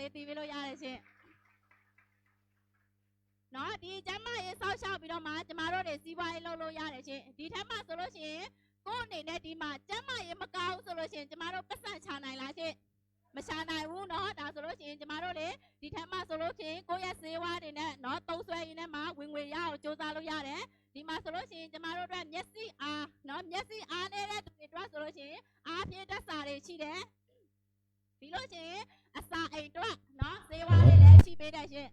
လေးသိပေးလို့ရတယ်ရှင်နော်ဒီကျမ်းမရေးစောက်ရှောက်ပြီးတော့မှကျမတို့တွေစီးပွားရေးလုပ်လို့ရတယ်ရှင်ဒီထက်မှဆိုလို့ရှိရင်ကိုယ့်အနေနဲ့ဒီမှာကျမ်းမရေးမကောင်းဆိုလို့ရှိရင်ကျမတို့ပတ်စံချနိုင်လားရှင်မချနိုင်ဘူးเนาะဒါဆိုလို့ရှိရင်ကျမတို့လေဒီထက်မှဆိုလို့ရှိရင်ကိုယ့်ရဲ့စေဝါတွေနဲ့เนาะသုံးဆွဲရင်းနဲ့မှဝင်ငွေရအောင်စူးစမ်းလို့ရတယ်ဒီမှာဆိုလို့ရှိရင်ကျမတို့အတွက်မျက်စိအားเนาะမျက်စိအားနေတဲ့သူတွေအတွက်ဆိုလို့ရှိရင်အားဖြည့်တတ်စာတွေရှိတယ် ပြီးလို့ရှင်အစာအိမ်အတွက်နော်ဈေးဝါးလေးလည်းရှိပေးတယ်ရှင်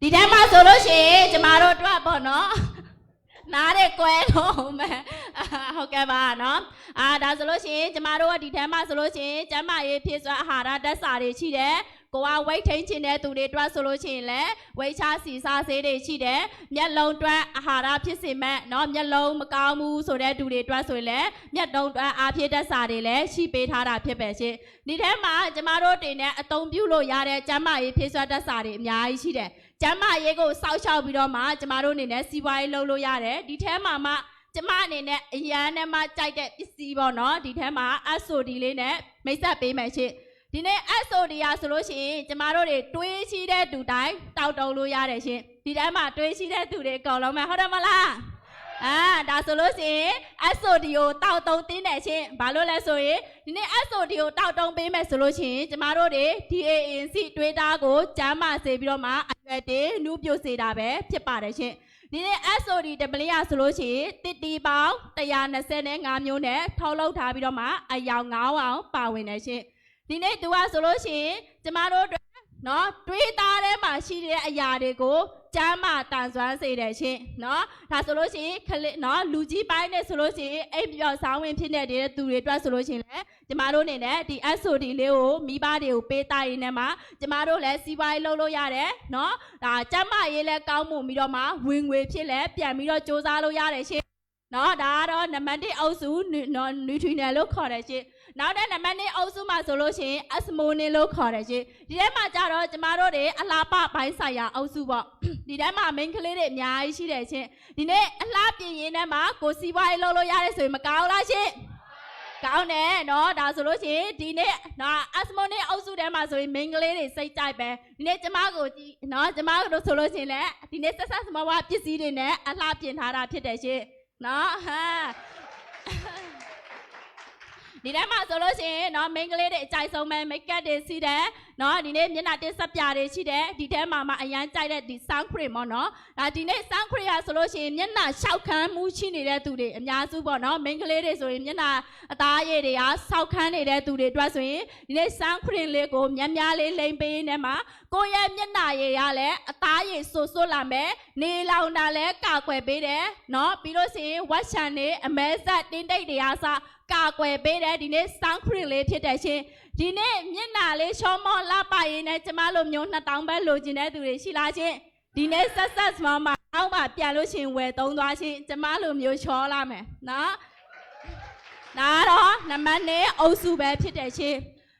ဒီတိုင်းမှာဆိုလို့ရှိရင်ကျမတို့အတွက်ပေါ့နော်နားတဲ့ကွဲတော့မယ်ဟုတ်ကဲ့ပါနော်အာဒါဆိုလို့ရှိရင်ကျမတို့ကဒီတန်းမှာဆိုလို့ရှိရင်ကျမရေးဖြည့်စွာအာဟာရဓာတ်စာတွေရှိတယ် ကိုကဝိတ်ထိန်ချင်တဲ့သူတွေအတွက်ဆိုလို့ရှိရင်လည်းဝိတ်ချစီစားဆေးတွေရှိတယ်မျက်လုံးအတွက်အာဟာရဖြစ်စေမဲ့เนาะမျက်လုံးမကောင်းဘူးဆိုတဲ့သူတွေအတွက်ဆိုရင်လည်းမျက်တုံးအတွက်အားဖြစ်တဲ့စာတွေလည်းရှိပေးထားတာဖြစ်ပဲရှင်ဒီထဲမှာကျမတို့တင်တဲ့အသုံးပြုလို့ရတဲ့ကျမရေးဖြစ်စွာဓာတ်စာတွေအများကြီးရှိတယ် ကျမ်းမာရေးကိုစောက်ရှောက်ပြီးတော့မှကျမတို့အနေနဲ့စီးပွားရေးလုပ်လို့ရတယ်ဒီထဲမှာမှကျမအနေနဲ့အရန်နဲ့မှကြိုက်တဲ့ပစ္စည်းပေါ့နော်ဒီထဲမှာ SOD လေးနဲ့မိတ်ဆက်ပေးမယ်ရှင့် ဒီနေ့ SOD ရဆိုလို့ရှိရင်ကျမတို့တွေတွေးရှိတဲ့သူတိုင်းတောက်တုံလို့ရတယ်ရှင်ဒီထဲမှာတွေးရှိတဲ့သူတွေအကုန်လုံးပဲဟုတ်တယ်မလားအာဒါဆိုလို့ရှိရင် SOD ကိုတောက်တုံတင်းတယ်ရှင်ဘာလို့လဲဆိုရင်ဒီနေ့ SOD ကိုတောက်တုံပေးမယ်ဆိုလို့ရှိရင်ကျမတို့တွေ DANC တွေးတာကိုကျမ်းမာစေပြီးတော့မှအရွယ်တင်နူးပြိုစေတာပဲဖြစ်ပါတယ်ရှင်ဒီနေ့ SOD တပလီရဆိုလို့ရှိရင်တစ်တီပေါင်း125မျိုးနဲ့ထုတ်လုပ်ထားပြီးတော့မှအယောင်9အောင်ပါဝင်တယ်ရှင် ဒီနေ့သူကဆိုလို့ရှိရင်ကျမတို့အတွက်နော်တွေးသားထဲမှာရှိတဲ့အရာတွေကိုကျမ်းမာတန်ဆွမ်းစေတယ်ရှင်နော်ဒါဆိုလို့ရှိရင်ခလစ်နော်လူကြီးပိုင်းနဲ့ဆိုလို့ရှိရင်အိပ်ပျော်ဆောင်းဝင်ဖြစ်နေတဲ့သူတွေအတွက်ဆိုလို့ရှိရင်လည်းကျမတို့အနေနဲ့ဒီ SOD လေးကိုမိဘတွေကိုပေးတာရင်းနဲ့မှကျမတို့လည်းစီးပွားရေးလုပ်လို့ရတယ်နော်ဒါကျမ်းမာရေးလည်းကောင်းမှုပြီးတော့မှဝင်ငွေဖြစ်လည်းပြန်ပြီးတော့စူးစမ်းလို့ရတယ်ရှင် နော်ဒါကတော့နံပါတ်1အုပ်စုနော်နျူထရီနယ်လို့ခေါ်တယ်ရှင်နောက်တဲ့နံပါတ်2အုပ်စုမှာဆိုလို့ရှိရင်အစမိုနီလို့ခေါ်တယ်ရှင်ဒီထဲမှာကြတော့ကျမတို့တွေအလားပပိုင်းဆိုင်ရာအုပ်စုပေါ့ဒီထဲမှာ main ကလေးတွေအများကြီးရှိတယ်ရှင်ဒီနေ့အလားပြင်ရင်ထဲမှာကိုစီပွားရေးလုပ်လို့ရတယ်ဆိုရင်မကောင်းလားရှင်ကောင်းတယ်နော်ဒါဆိုလို့ရှိရင်ဒီနေ့နော်အစမိုနီအုပ်စုထဲမှာဆိုရင် main ကလေးတွေစိတ်ကြိုက်ပဲဒီနေ့ကျမကိုကြည့်နော်ကျမတို့ဆိုလို့ရှိရင်လည်းဒီနေ့ဆက်ဆက်စမဝပစ္စည်းတွေနဲ့အလားပြင်ထားတာဖြစ်တယ်ရှင် နော်ဟမ်ဒီထဲမှာဆိုလို့ရှိရင်เนาะ main ကလေးတွေအကြိုက်ဆုံးပဲ make up တွေစီးတယ် နော်ဒီနေ့မျက်နှာတင်ဆက်ပြတွေရှိတယ်ဒီထဲမှာမှအရန်ကြိုက်တဲ့ဒီ sound cream ပေါ့နော်ဒါဒီနေ့ sound cream ရဆိုလို့ရှိရင်မျက်နှာရှောက်ခမ်းမှုရှိနေတဲ့သူတွေအများစုပေါ့နော်မိန်းကလေးတွေဆိုရင်မျက်နှာအသားရည်တွေအားရှောက်ခမ်းနေတဲ့သူတွေအတွက်ဆိုရင်ဒီနေ့ sound cream လေးကိုများများလေးလိမ့်ပေးနေမှာကိုယ့်ရဲ့မျက်နှာရည်ရလည်းအသားရည်ဆူဆူလာမယ်နေလောင်တာလည်းကာကွယ်ပေးတယ်နော်ပြီးလို့ရှိရင် wash ချန်နေအမဲဆက်တင်းတိတ်တွေအားစကာကွယ်ပေးတယ်ဒီနေ့ sound cream လေးဖြစ်တဲ့ရှင် ဒီနေ့မျက်နှာလေးရှောမောလှပရင်းနဲ့ကျမလိုမျိုး2000ပဲလိုချင်တဲ့သူတွေရှိလားရှင်ဒီနေ့ဆက်ဆက်စမမအောက်မှာပြန်လို့ရှင်ဝယ်သုံးသွားရှင်ကျမလိုမျိုးချောလာမယ်နော်ဒါတော့နံပါတ်1အုပ်စုပဲဖြစ်တယ်ရှင်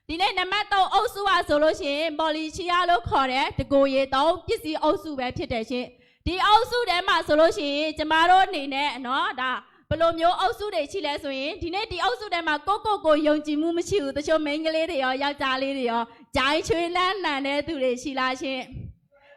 ဒီနေ့နံပါတ်3အုပ်စုอ่ะဆိုလို့ရှိရင်ပေါ်လီချီယာလို့ခေါ်တဲ့တကိုရီသုံးပစ္စည်းအုပ်စုပဲဖြစ်တယ်ရှင်ဒီအုပ်စုထဲမှာဆိုလို့ရှိရင်ကျမတို့အနေနဲ့နော်ဒါဘယ် လိုမျိုးအုပ်စုတွေရှိလဲဆိုရင်ဒီနေ့ဒီအုပ်စုထဲမှာကိုကိုကိုယုံကြည်မှုမရှိဘူးတချို့မိန်းကလေးတွေရောယောက်ျားလေးတွေရောဂျိုင်းချွေးလန်းနံတဲ့သူတွေရှိလားရှင်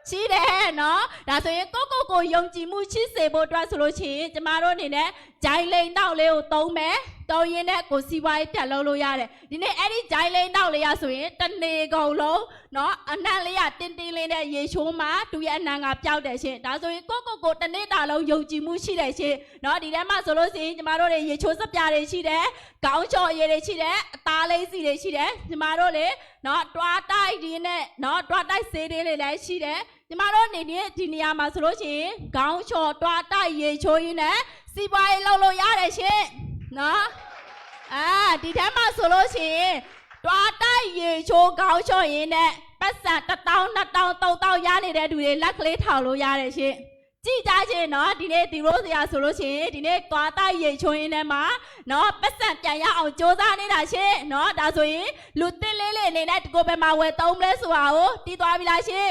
ရှိတယ်နော်ဒါဆိုရင်ကိုကိုကိုယုံကြည်မှုရှိစေဖို့အတွက်ဆိုလို့ရှိရင်ကျမတို့အနေနဲ့ဂျိုင်းလိန်တောက်လေးကိုသုံးမယ် သုံးရင်းနဲ့ကိုစီပွားရေးပြန်လုပ်လို့ရတယ်ဒီနေ့အဲ့ဒီဂျိုင်းလိန်တောက်လေးရဆိုရင်တစ်နေကုန်လုံးနော်အနံ့လေးရတင်းတင်းလေးနဲ့ရေချိုးမှသူရဲ့အနံ့ကပျောက်တယ်ရှင်ဒါဆိုရင်ကိုကိုကိုတစ်နေ့တာလုံးယုံကြည်မှုရှိတယ်ရှင်နော်ဒီထဲမှာဆိုလို့ရှိရင်ကျမတို့တွေရေချိုးစပြတွေရှိတယ်။ကောင်းချော်ရည်တွေရှိတယ်။အသားလေးစီတွေရှိတယ်။ကျမတို့လေနော်တွားတိုက်ဒီနဲ့နော်တွားတိုက်ဆေးတွေလည်းရှိတယ်။ကျမတို့နေနေဒီနေရာမှာဆိုလို့ရှိရင်ကောင်းချော်တွားတိုက်ရေချိုးရင်းနဲ့စီပွားရေးလုပ်လို့ရတယ်ရှင်။ နော်အာဒီထဲမှာဆိုလို့ရှိရင်တွားတိုက်ရေချိုးကောင်းချော်ရင်းနဲ့ပတ်စံ1000 2000 3000ရနေတဲ့သူတွေလက်ကလေးထောင်လို့ရတယ်ရှင်။ကြည်ကြချင်းနော်ဒီနေ့ဒီရိုးစရာဆိုလို့ရှိရင်ဒီနေ့သွားတိုက်ရိတ်ချွင်းရင်းထဲမှာနော်ပတ်စံပြန်ရအောင်စ조사နေတာရှင်နော်ဒါဆိုရင်လူတစ်လေးလေးအနေနဲ့ဒီကိုဘယ်မှာဝယ်သုံးမလဲဆိုတာကိုတီးသွားပြီလားရှင်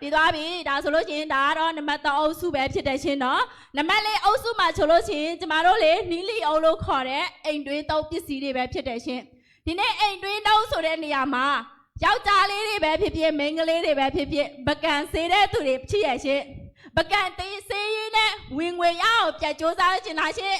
ပြီးသွားပြီဒါဆိုလို့ရှိရင်ဒါကတော့နံပါတ်3အုပ်စုပဲဖြစ်တယ်ရှင်နော်နံပါတ်4အုပ်စုမှာဆိုလို့ရှိရင်ကျမတို့လေနီလီအုပ်လို့ခေါ်တဲ့အိမ်တွင်းသုံးပစ္စည်းတွေပဲဖြစ်တယ်ရှင်ဒီနေ့အိမ်တွင်းသုံးဆိုတဲ့နေရာမှာယောက်ျားလေးတွေပဲဖြစ်ဖြစ်မိန်းကလေးတွေပဲဖြစ်ဖြစ်ပကံစေးတဲ့သူတွေဖြစ်ရရှင်ပကံသေးစေးရင်းနဲ့ဝင်ငွေရအောင်ပြတ်စူးစမ်းချင်တာရှင်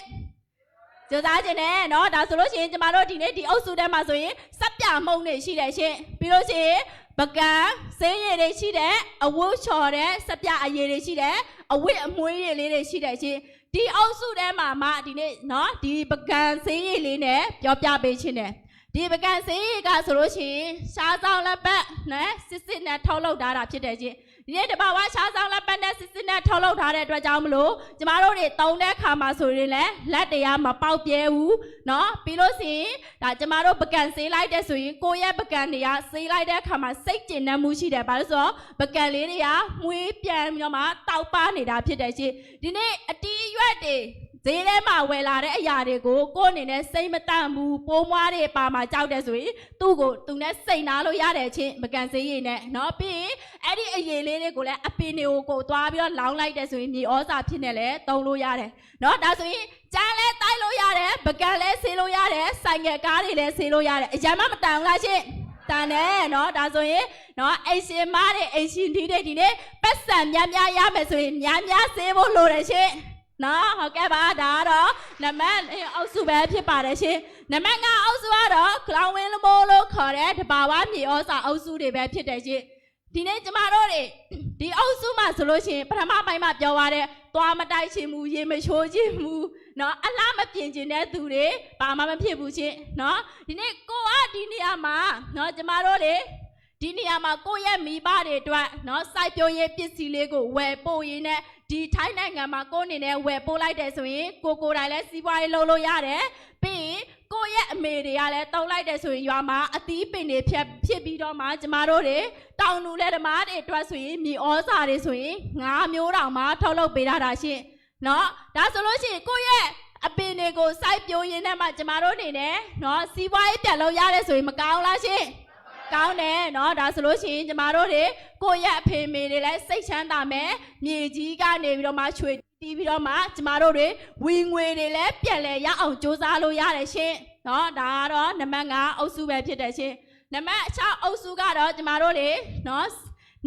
စူးစမ်းချင်တယ်နော်ဒါဆိုလို့ရှိရင်ကျမတို့ဒီနေ့ဒီအုပ်စုထဲမှာဆိုရင်စက်ပြမှုန့်တွေရှိတယ်ရှင်ပြီးလို့ရှိရင် ပကံဆေးရည်တွေရှိတယ်အဝတ်ချော်တဲ့စပြအရည်တွေရှိတယ်အဝတ်အမွှေးရည်လေးတွေရှိတယ်ရှင်ဒီအုပ်စုထဲမှာမှဒီနေ့နော်ဒီပကံဆေးရည်လေးနဲ့ပြောပြပေးခြင်းတယ်ဒီပကံဆေးရည်ကဆိုလို့ရှိရင်ရှားဆောင်လက်ပတ်နဲ့စစ်စစ်နဲ့ထောက်လောက်တာတာဖြစ်တယ်ရှင် ဒီနေ့တဘာဝရှားဆောင်လက်ပတ်နဲ့စစ်စစ်နဲ့ထုတ်လုပ်ထားတဲ့အတွက်ကြောင့်မလို့ကျမတို့တွေတုံးတဲ့ခါမှာဆိုရင်လည်းလက်တရားမပေါက်ပြဲဘူးเนาะပြီးလို့ရှိရင်ဒါကျမတို့ပကံစေးလိုက်တဲ့ဆိုရင်ကိုယ့်ရဲ့ပကံတွေကစေးလိုက်တဲ့အခါမှာစိတ်ကျဉ်နှံမှုရှိတယ်ဘာလို့ဆိုတော့ပကံလေးတွေကမွေးပြန်ပြီးတော့မှတောက်ပနေတာဖြစ်တယ်ရှင်ဒီနေ့အတီးရွက်တွေ ဈေးထဲမှာဝယ်လာတဲ့အရာတွေကိုကိုယ့်အနေနဲ့စိတ်မတန့်ဘူးပိုးမွားတွေပါမှာကြောက်တယ်ဆိုရင်သူ့ကိုသူနဲ့စိတ်နာလို့ရတယ်ချင်းပကံစေးရည်နဲ့เนาะပြီးရင်အဲ့ဒီအရေးလေးတွေကိုလည်းအပင်တွေကိုကိုသွားပြီးတော့လောင်းလိုက်တယ်ဆိုရင်မြေဩဇာဖြစ်နေလဲတုံလို့ရတယ်เนาะဒါဆိုရင်ကြမ်းလဲတိုက်လို့ရတယ်ပကံလဲဆေးလို့ရတယ်ဆိုင်ငယ်ကားတွေလဲဆေးလို့ရတယ်အကြမ်းမမတန်ဘူးလားရှင်တန်တယ်เนาะဒါဆိုရင်เนาะအိမ်ရှင်မားတွေအိမ်ရှင်ဒီတွေဒီနေ့ပတ်စံများများရမယ်ဆိုရင်များများဆေးဖို့လိုတယ်ရှင် နော်ဟုတ်ကဲ့ပါဒါကတော့နမတ်အောက်စုပဲဖြစ်ပါတယ်ရှင်နမတ်ငါအောက်စုကတော့ကလောင်ဝင်းလမိုးလို့ခေါ်တဲ့တဘာဝမြေဩစာအောက်စုတွေပဲဖြစ်တယ်ရှင်ဒီနေ့ကျမတို့တွေဒီအောက်စုမှာဆိုလို့ရှင်ပထမပိုင်းမှာပြောသွားတဲ့သွားမတိုက်ခြင်းမူရေမချိုးခြင်းမူနော်အလားမပြင်ကျင်တဲ့သူတွေဘာမှမဖြစ်ဘူးရှင်နော်ဒီနေ့ကိုကဒီနေရာမှာနော်ကျမတို့တွေဒီနေရာမှာကိုယ့်ရဲ့မိဘတွေအတွက်နော်စိုက်ပျိုးရေးပစ္စည်းလေးကိုဝယ်ပို့ရင်းနဲ့ ဒီထိုင်းနိုင်ငံမှာကိုယ့်အနေနဲ့ဝယ်ပို့လိုက်တယ်ဆိုရင်ကိုကိုယ်တိုင်လည်းစီးပွားရေးလုပ်လို့ရတယ်ပြီးရင်ကိုယ့်ရဲ့အမေတွေကလည်းတုံးလိုက်တယ်ဆိုရင်ရွာမှာအသီးပင်တွေဖြတ်ဖြစ်ပြီးတော့မှကျမတို့တွေတောင်လူလက်ဓမားတွေအတွက်ဆိုရင်မြေဩဇာတွေဆိုရင်ငါးမျိုးတောင်မှထုတ်လုပ်ပေးထားတာရှင့်နော်ဒါဆိုလို့ရှိရင်ကိုယ့်ရဲ့အပင်တွေကိုစိုက်ပျိုးရင်းနဲ့မှကျမတို့အနေနဲ့နော်စီးပွားရေးပြန်လုပ်ရတယ်ဆိုရင်မကောင်းလားရှင့် ကောင်းတယ်เนาะဒါဆိုလို့ရှိရင်ကျမတို့တွေကိုယ့်ရဲ့အဖေမေတွေလည်းစိတ်ချမ်းသာမယ်မြေကြီးကနေပြီးတော့မှချွေတီးပြီးတော့မှကျမတို့တွေဝင်ငွေတွေလည်းပြန်လဲရအောင်စူးစမ်းလို့ရတယ်ရှင်เนาะဒါကတော့နံပါတ်5အုပ်စုပဲဖြစ်တယ်ရှင်နံပါတ်6အုပ်စုကတော့ကျမတို့တွေเนาะ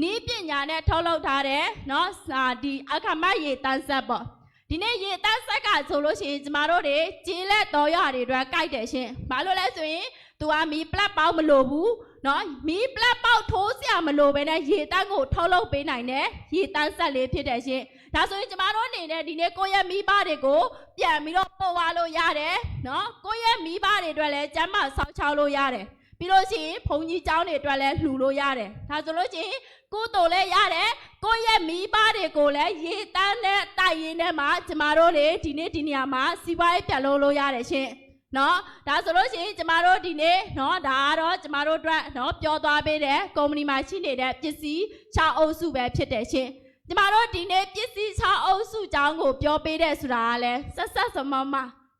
နီးပညာနဲ့ထုတ်လုပ်ထားတဲ့เนาะစာဒီအခမရေတန်းဆက်ပေါ့ဒီနေ့ရေတန်းဆက်ကဆိုလို့ရှိရင်ကျမတို့တွေကျေးလက်တော်ရတွေအတွက်ကြိုက်တယ်ရှင်ဘာလို့လဲဆိုရင် तू ကမီပလက်ပေါက်မလို့ဘူးเนาะမီပလက်ပေါက်ထိုးစရာမလိုဘဲနဲ့ရေတန်းကိုထုတ်လုပ်ပေးနိုင်တယ်ရေတန်းဆက်လေးဖြစ်တယ်ရှင်ဒါဆိုရင်ကျမတို့အနေနဲ့ဒီနေ့ကိုယ့်ရဲ့မိဘတွေကိုပြန်ပြီးတော့ပို့သွားလို့ရတယ်เนาะကိုယ့်ရဲ့မိဘတွေအတွက်လည်းကျမ်းမာဆောက်ချောက်လို့ရတယ်ပြီးလို့ရှိရင်ဘုံကြီးကျောင်းတွေအတွက်လည်းလှူလို့ရတယ်ဒါဆိုလို့ရှိရင်ကိုယ်တော်လည်းရတယ်ကိုယ့်ရဲ့မိဘတွေကိုလည်းရေတန်းနဲ့တိုက်ရင်းနဲ့မှကျမတို့တွေဒီနေ့ဒီနေရာမှာစီးပွားရေးပြန်လုပ်လို့ရတယ်ရှင် နော်ဒါဆိုလို့ရှိရင်ကျမတို့ဒီနေ့နော်ဒါကတော့ကျမတို့အတွက်နော်ပြောသွားပေးတဲ့ကုမ္ပဏီမှာရှိနေတဲ့ပစ္စည်းချအုပ်စုပဲဖြစ်တယ်ရှင်ကျမတို့ဒီနေ့ပစ္စည်းချအုပ်စုအကြောင်းကိုပြောပေးတဲ့ဆိုတာကလည်းဆက်ဆက်စမမ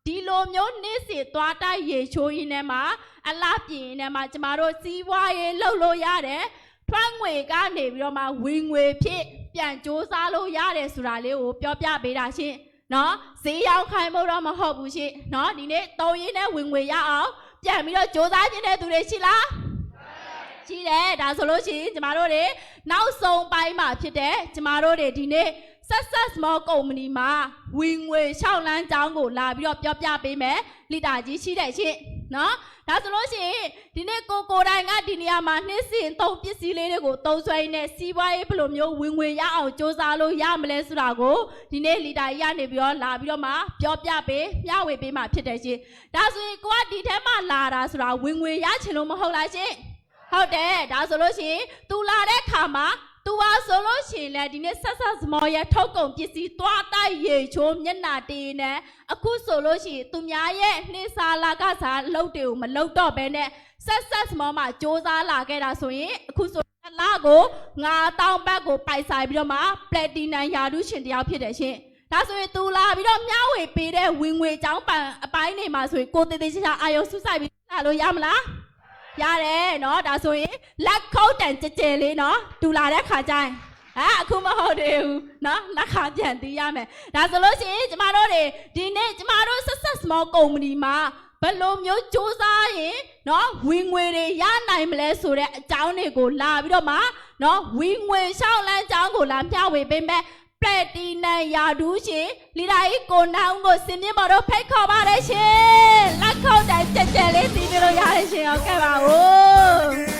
ဒီလိုမျိုးနေ့စီသွားတိုက်ရေချိုးရင်းနဲ့မှာအလားပြင်းရင်းနဲ့မှာကျမတို့စီးပွားရေးလှုပ်လို့ရတယ်ထွက်ငွေကနေပြီးတော့မှဝင်ငွေဖြစ်ပြန်စ조사လို့ရတယ်ဆိုတာလေးကိုပြောပြပေးတာရှင် နော်ဈေးရောက်ခိုင်းဖို့တော့မဟုတ်ဘူးရှိနော်ဒီနေ့တုံရင်းနဲ့ဝင်ငွေရအောင်ပြန်ပြီးတော့စ조사ခြင်းတဲ့သူတွေရှိလားရှိတယ်ဒါဆိုလို့ရှိရင်ကျမတို့တွေနောက်ဆုံးပိုင်းမှာဖြစ်တဲ့ကျမတို့တွေဒီနေ့ success small company မှာဝင်ငွေရှောက်လန်းကြောင်းကိုလာပြီးတော့ပြောပြပေးမယ်လီတာကြီးရှိတဲ့ရှင့် နော်ဒါဆိုလို့ရှိရင်ဒီနေ့ကိုကိုယ်တိုင်ကဒီနေရာမှာနှင်းစင်သုံးပစ္စည်းလေးတွေကိုသုံးဆွဲရင်းနဲ့စီးပွားရေးဘယ်လိုမျိုးဝင်ငွေရအောင်စ조사လို့ရမလဲဆိုတာကိုဒီနေ့လီတာကြီးကနေပြီးတော့လာပြီးတော့မှပြောပြပေးမျှဝေပေးမှဖြစ်တယ်ရှင်ဒါဆိုရင်ကိုကဒီထဲမှာလာတာဆိုတာဝင်ငွေရချင်လို့မဟုတ်လားရှင်ဟုတ်တယ်ဒါဆိုလို့ရှိရင်သူလာတဲ့ခါမှာ သူပါဆိုလို့ရှိရင်လည်းဒီနေ့ဆက်ဆက်စမောရဲ့ထုတ်ကုန်ပစ္စည်းသွားတိုက်ရေချိုးမျက်နာတေးနဲ့အခုဆိုလို့ရှိရင်သူများရဲ့နှိစာလာကစားလှုပ်တွေကိုမလှုပ်တော့ဘဲနဲ့ဆက်ဆက်စမောမှာစ조사လာခဲ့တာဆိုရင်အခုဆိုတစ်လာကို9000ဘတ်ကိုပိုက်ဆိုင်ပြီးတော့မှပလက်တီနမ်ယာဒူးရှင်တယောက်ဖြစ်တယ်ရှင်ဒါဆိုရင်သူလာပြီးတော့မျှဝေပေးတဲ့ဝင်ငွေချောင်းပန်အပိုင်းတွေမှာဆိုရင်ကိုတေတေချာချာအာယုံဆုဆိုင်ပြီးလာလို့ရမလား ရတယ်နော်ဒါဆိုရင်လက်ခုတ်တန်ကြကြလေးနော်တူလာတဲ့ခါကျရင်ဟာအခုမဟုတ်သေးဘူးနော်လက်ခါပြန်တီးရမယ်ဒါဆိုလို့ရှိရင်ကျမတို့တွေဒီနေ့ကျမတို့ဆက်ဆက် small company မှာဘယ်လိုမျိုးစ조사ရင်နော်ဝင်ငွေတွေရနိုင်မလဲဆိုတဲ့အကြောင်းတွေကိုလာပြီးတော့မှနော်ဝင်ငွေရှောက်လန်းအကြောင်းကိုလာမျှဝေပေးမယ် ပလက်တီနမ်ယာဒူးရှင်လီဒါကြီးကိုနောင်ကိုစင်မြင့်မော်တို့ဖိတ်ခေါ်ပါတယ်ရှင်လက်ခုပ်တိုင်ကြက်ကြက်လေးတီးပြလို့ရတယ်ရှင်ဟုတ်ကဲ့ပါဦး